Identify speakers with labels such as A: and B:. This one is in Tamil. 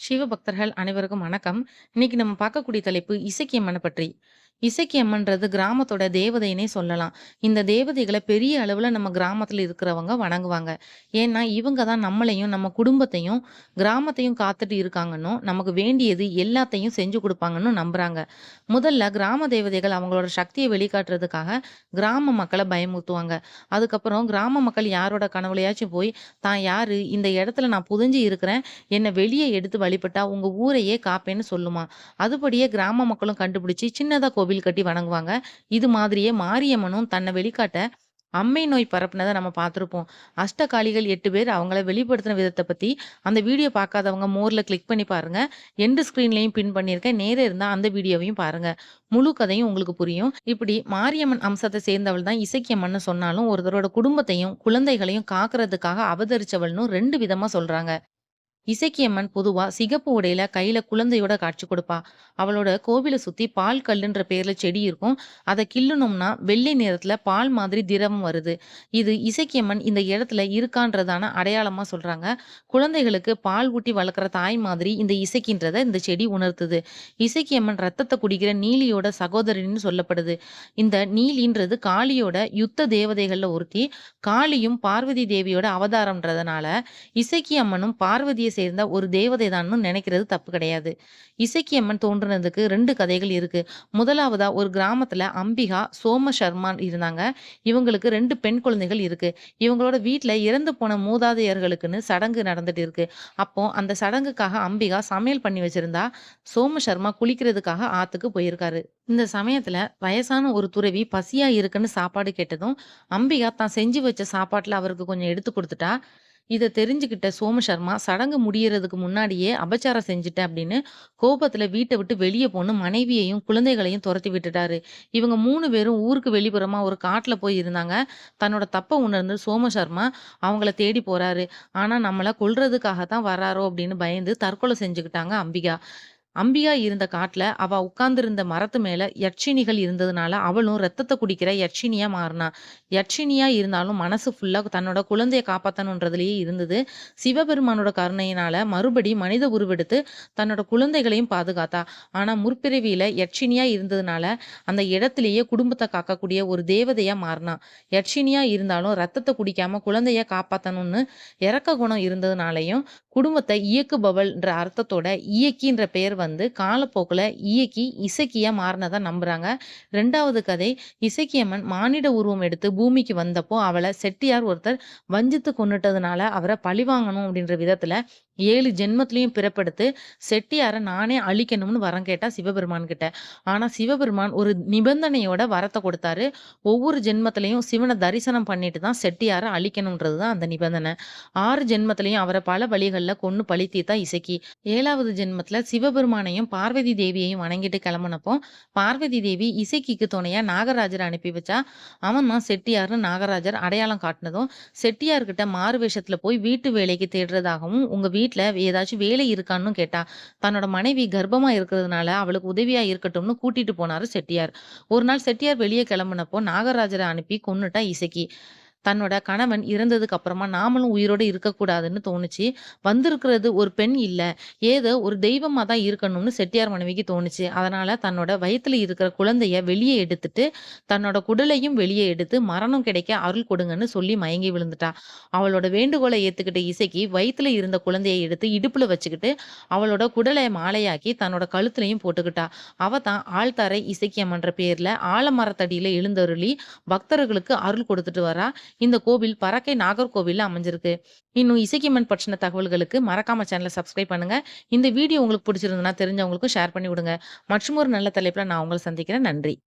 A: சிவபக்தர்கள் அனைவருக்கும் வணக்கம். இன்னைக்கு நம்ம பார்க்கக்கூடிய தலைப்பு இசக்கியம்மன பற்றி. இசக்கியம்மன்றது கிராமத்தோட தேவதைன்னே சொல்லலாம். இந்த தேவதைகளை பெரிய அளவில் நம்ம கிராமத்தில் இருக்கிறவங்க வணங்குவாங்க. ஏன்னா, இவங்க தான் நம்மளையும், நம்ம குடும்பத்தையும், கிராமத்தையும் காத்துட்டு இருக்காங்கன்னும், நமக்கு வேண்டியது எல்லாத்தையும் செஞ்சு கொடுப்பாங்கன்னு நம்புறாங்க. முதல்ல கிராம தேவதைகள் அவங்களோட சக்தியை வெளிக்காட்டுறதுக்காக கிராம மக்களை பயமுறுத்துவாங்க. அதுக்கப்புறம் கிராம மக்கள் யாரோட கனவுலையாச்சும் போய், தான் யாரு? இந்த இடத்துல நான் புதிஞ்சு இருக்கிறேன். என்னை வெளியே எடுத்து வழிபட்டா உங்க ஊரையே காப்பேன்னு சொல்லுமா அதுபடியே கிராம மக்களும் கண்டுபிடிச்சு சின்னதாக கோவில் கட்டி வணங்குவாங்க. இது மாதிரியே மாரியம்மனும் தன்னை வெளிக்காட்ட அம்மை நோய் பரப்புனதை நம்ம பார்த்துருப்போம் அஷ்டகாளிகள் எட்டு பேர் அவங்கள வெளிப்படுத்தின விதத்தை பற்றி அந்த வீடியோ பார்க்காதவங்க மோரில் கிளிக் பண்ணி பாருங்க. எண்டு ஸ்க்ரீன்லையும் பின் பண்ணியிருக்கேன். நேரம் இருந்தால் அந்த வீடியோவையும் பாருங்க. முழு கதையும் உங்களுக்கு புரியும். இப்படி மாரியம்மன் அம்சத்தை சேர்ந்தவள் தான் இசக்கியம்மன்னு சொன்னாலும், ஒருத்தரோட குடும்பத்தையும், குழந்தைகளையும் காக்குறதுக்காக அவதரிச்சவள்ன்னும் 2 விதமா சொல்றாங்க. இசக்கியம்மன் பொதுவா சிகப்பு உடையில கையில குழந்தையோட காட்சி கொடுப்பா. அவளோட கோவில சுத்தி பால் கல்லுன்ற பேர்ல செடி இருக்கும். அத கிள்ளணும்னா வெள்ளை நேரத்துல பால் மாதிரி திரவம் வருது. இது இசக்கியம்மன் இந்த இடத்துல இருக்கான்றதான அடையாளமா சொல்றாங்க. குழந்தைகளுக்கு பால் ஊட்டி வளர்க்குற தாய் மாதிரி இந்த இசைக்கின்றத இந்த செடி உணர்த்துது. இசக்கியம்மன் ரத்தத்தை குடிக்கிற நீலியோட சகோதரின்னு சொல்லப்படுது. இந்த நீலின்றது காளியோட யுத்த தேவதைகள்ல ஒருத்தி. காளியும் பார்வதி தேவியோட அவதாரம்ன்றதுனால, இசக்கியம்மனும் பார்வதியை சேர்ந்த ஒரு தேவதை தான்னு நினைக்கிறது தப்பு கிடையாது. இசக்கியம்மன் தோன்றுனதுக்கு ரெண்டு கதைகள் இருக்கு. முதலாவதா ஒரு கிராமத்துல அம்பிகா, சோம சர்மான் இருந்தாங்க. இவங்களுக்கு ரெண்டு பெண் குழந்தைகள் இருக்கு. இவங்களோட வீட்டுல இறந்து போன மூதாதையர்களுக்குன்னு சடங்கு நடந்துட்டு இருக்கு. அப்போ அந்த சடங்குக்காக அம்பிகா சமையல் பண்ணி வச்சிருந்தா, சோமசர்மா குளிக்கிறதுக்காக ஆத்துக்கு போயிருக்காரு. இந்த சமயத்துல வயசான ஒரு துறவி பசியா இருக்குன்னு சாப்பாடு கேட்டதும், அம்பிகா தான் செஞ்சு வச்ச சாப்பாட்டுல அவருக்கு கொஞ்சம் எடுத்து கொடுத்துட்டா இதை தெரிஞ்சுக்கிட்ட சோமசர்மா சடங்கு முடியறதுக்கு முன்னாடியே அபச்சாரம் செஞ்சுட்டேன் அப்படின்னு கோபத்துல வீட்டை விட்டு வெளியே போன மனைவியையும், குழந்தைகளையும் துரத்தி விட்டுட்டாரு. இவங்க மூணு பேரும் ஊருக்கு வெளிப்புறமா ஒரு காட்டுல போய் இருந்தாங்க. தன்னோட தப்ப உணர்ந்து சோமசர்மா அவங்கள தேடி போறாரு. ஆனா நம்மள கொல்றதுக்காக தான் வர்றாரோ அப்படின்னு பயந்து தற்கொலை செஞ்சுக்கிட்டாங்க அம்பிகா. அம்பியா இருந்த காட்டுல அவ உட்கார்ந்திருந்த மரத்து மேல யட்சினிகள் இருந்ததுனால, அவளும் ரத்தத்தை குடிக்கிற யட்சினியா மாறினா யட்சினியா இருந்தாலும் மனசு ஃபுல்லா தன்னோட குழந்தைய காப்பாத்தணுன்றதுலயே இருந்தது. சிவபெருமானோட கருணையினால மறுபடி மனித உருவெடுத்து தன்னோட குழந்தைகளையும் பாதுகாத்தா. ஆனா முற்பிறவியில யட்சினியா இருந்ததுனால, அந்த இடத்திலேயே குடும்பத்தை காக்கக்கூடிய ஒரு தேவதையா மாறினா யட்சினியா இருந்தாலும் ரத்தத்தை குடிக்காம குழந்தைய காப்பாத்தணும்னு இரக்க குணம் இருந்ததுனாலையும் குடும்பத்தை இயக்குபவள்ன்ற அர்த்தத்தோட இயக்கின்ற பெயர் வந்து காலப்போக்குல இயக்கி, இசக்கியாக மாறுனதா நம்புறாங்க. ரெண்டாவது கதை இசக்கியம்மன் மானிட உருவம் எடுத்து பூமிக்கு வந்தப்போ, அவளை செட்டியார் ஒருத்தர் வஞ்சித்து கொன்னுட்டதுனால, அவரை பழிவாங்கணும் அப்படின்ற விதத்துல ஏழு ஜென்மத்திலையும் பிறப்படுத்து செட்டியாரை நானே அழிக்கணும்னு வரம் கேட்டா சிவபெருமான் கிட்ட. ஆனா சிவபெருமான் ஒரு நிபந்தனையோட வரத்தை கொடுத்தாரு. ஒவ்வொரு ஜென்மத்திலையும் சிவனை தரிசனம் பண்ணிட்டு தான் செட்டியாரை அழிக்கணும்ன்றது தான் அந்த நிபந்தனை. ஆறு ஜென்மத்திலையும் அவரை பல வழிகளில் கொண்டு பழி தீத்தா இசக்கி. ஏழாவது ஜென்மத்துல சிவபெருமானையும், பார்வதி தேவியையும் வணங்கிட்டு கிளம்புனப்போ, பார்வதி தேவி இசைக்கிக்கு துணையா நாகராஜர் அனுப்பி வச்சா. அவன் தான் செட்டியார்ன்னு நாகராஜர் அடையாளம் காட்டினதும் செட்டியார்கிட்ட மாறு வேஷத்துல போய் வீட்டு வேலைக்கு தேடுறதாகவும், உங்க வீட்டில் ஏதாச்சும் வேலை இருக்கான்னு கேட்டா. தன்னோட மனைவி கர்ப்பமா இருக்கிறதுனால அவளுக்கு உதவியா இருக்கட்டும்னு கூட்டிட்டு போனாரு செட்டியார். ஒரு நாள் செட்டியார் வெளிய கிளம்புனப்போ நாகராஜரை அனுப்பி கொன்னுட்டா இசக்கி. தன்னோட கணவன் இறந்ததுக்கு அப்புறமா நாமளும் உயிரோடு இருக்கக்கூடாதுன்னு தோணுச்சு. வந்திருக்கிறது ஒரு பெண் இல்லை ஏதோ ஒரு தெய்வமாக தான் இருக்கணும்னு செட்டியார் மனைவிக்கு தோணுச்சு. அதனால தன்னோட வயிற்றுல இருக்கிற குழந்தைய வெளியே எடுத்துட்டு, தன்னோட குடலையும் வெளியே எடுத்து மரணம் கிடைக்க அருள் கொடுங்கன்னு சொல்லி மயங்கி விழுந்துட்டா. அவளோட வேண்டுகோளை ஏத்துக்கிட்ட இசைக்கு வயிற்றுல இருந்த குழந்தையை எடுத்து இடுப்புல வச்சுக்கிட்டு, அவளோட குடலை மாலையாக்கி தன்னோட கழுத்துலையும் போட்டுக்கிட்டா. அவ தான் ஆழ்தாரை இசைக்கியம்ன்ற பேர்ல ஆலமரத்தடியில எழுந்தருளி பக்தர்களுக்கு அருள் கொடுத்துட்டு வரா. இந்த கோவில் பறக்கை நாகர்கோவில்ல அமைஞ்சிருக்கு. இன்னும் இசைக்கிமன் பற்றின தகவல்களுக்கு மறக்காம சேனல சப்ஸ்கிரைப் பண்ணுங்க. இந்த வீடியோ உங்களுக்கு பிடிச்சிருந்ததுன்னா தெரிஞ்சவங்களுக்கும் ஷேர் பண்ணி விடுங்க. மற்றுமொரு நல்ல தலைப்புல நான் உங்களை சந்திக்கிறேன். நன்றி.